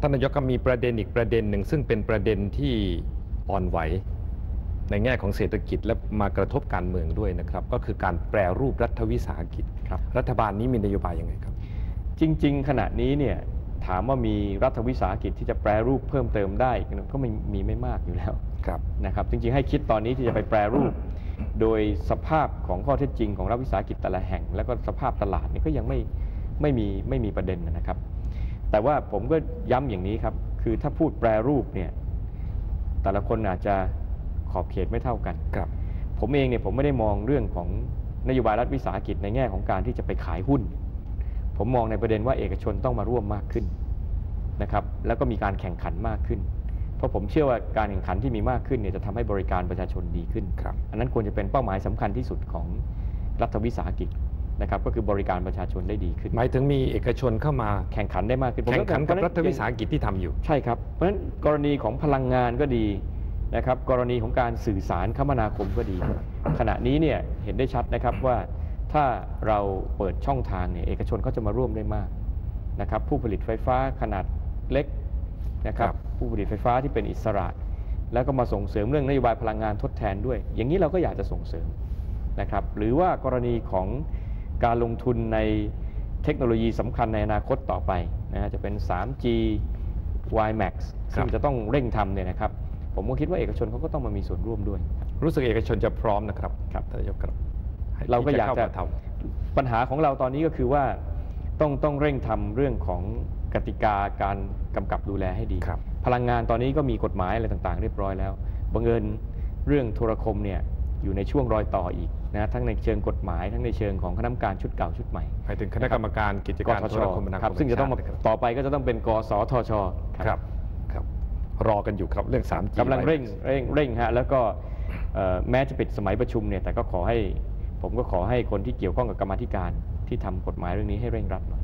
ท่านนายกก็มีประเด็นอีกประเด็นหนึ่ง ซึ่งเป็นประเด็นที่อ่อนไหว ในแง่ของเศรษฐกิจและมากระทบการเมืองด้วยนะครับ ก็คือการแปรรูปรัฐวิสาหกิจครับรัฐบาลนี้มีนโยบายยังไงครับ จริง ๆ ขณะนี้เนี่ยถามว่ามีรัฐวิสาหกิจที่จะแปรรูปเพิ่มเติมได้ก็ไม่มีไม่มากอยู่แล้วครับนะครับ จริง ๆ ให้คิดตอนนี้ที่จะไปแปรรูป โดยสภาพของข้อเท็จจริงของรัฐวิสาหกิจแต่ละแห่ง แล้วก็สภาพตลาดนี่ก็ยังไม่ไม่มีไม่มีประเด็นนะครับ แต่ว่าผมก็ย้ำอย่างนี้ครับ คือถ้าพูดแปรรูปเนี่ยแต่ละคนอาจจะขอบเขตไม่เท่ากันครับ ผมเองเนี่ยผมไม่ได้มองเรื่องของนโยบายรัฐวิสาหกิจในแง่ของการที่จะไปขายหุ้น ผมมองในประเด็นว่าเอกชนต้องมาร่วมมากขึ้นนะครับ แล้วก็มีการแข่งขันมากขึ้น เพราะผมเชื่อว่าการแข่งขันที่มีมากขึ้นเนี่ยจะทำให้บริการประชาชนดีขึ้นครับอันนั้นควรจะเป็นเป้าหมายสำคัญที่สุดของรัฐวิสาหกิจ นะครับก็คือบริการประชาชนได้ดีขึ้น หมายถึงมีเอกชนเข้ามาแข่งขันได้มากขึ้นผมแข่งขันกับเพาะฉะรัฐวิสาหกิจที่ทำอยู่ ใช่ครับ เพราะฉะนั้นกรณีของพลังงานก็ดีนะครับกรณีของการสื่อสารคมนาคมก็ดี ขณะนี้เนี่ยเห็นได้ชัดนะครับว่าถ้าเราเปิดช่องทางเนี่ยเอกชนเขาจะมาร่วมได้มากนะครับผู้ผลิตไฟฟ้าขนาดเล็กนะครับครับผู้ผลิตไฟฟ้าที่เป็นอิสระ แล้วก็มาส่งเสริมเรื่องนโยบายพลังงานทดแทนด้วย อย่างนี้เราก็อยากจะส่งเสริมนะครับหรือว่ากรณีของ การลงทุนในเทคโนโลยีสำคัญในอนาคตต่อไปนะฮะจะเป็น 3G WiMAX ซึ่งจะต้องเร่งทำเนี่ยนะครับ ผมก็คิดว่าเอกชนเขาก็ต้องมามีส่วนร่วมด้วย รู้สึกเอกชนจะพร้อมนะครับครับท่านนายกครับให้เราก็อยากที่จะเข้มทปัญหาของเราตอนนี้ก็คือว่าต้องต้องเร่งทำเรื่องของกติกาการกำกับดูแลให้ดีครับพลังงานตอนนี้ก็มีกฎหมายอะไรต่างๆ เรียบร้อยแล้วบังเอิญเรื่องโทรคมเนี่ย อยู่ในช่วงรอยต่ออีกนะทั้งในเชิงกฎหมาย ทั้งในเชิงของคณะกรรมการชุดเก่าชุดใหม่ำหมายถึงคณะกรรมการกิจกการทโทชรคมนาคครับมซึ่งจะต้องมาแห่ชาตินต่อไปก็จะต้องเป็นกสทชครับครับ รอกันอยู่ครับเรื่อง 3G กำลังเร่งเร่งเร่งฮะแล้วก็เอ่อแม้จะปิดสมัยประชุมเนี่ยแต่ก็ขอให้ผมก็ขอให้คนที่เกี่ยวข้องกับกรรมาธิการที่ทำกฎหมายเรื่องนี้ให้เร่งรัดหน่อย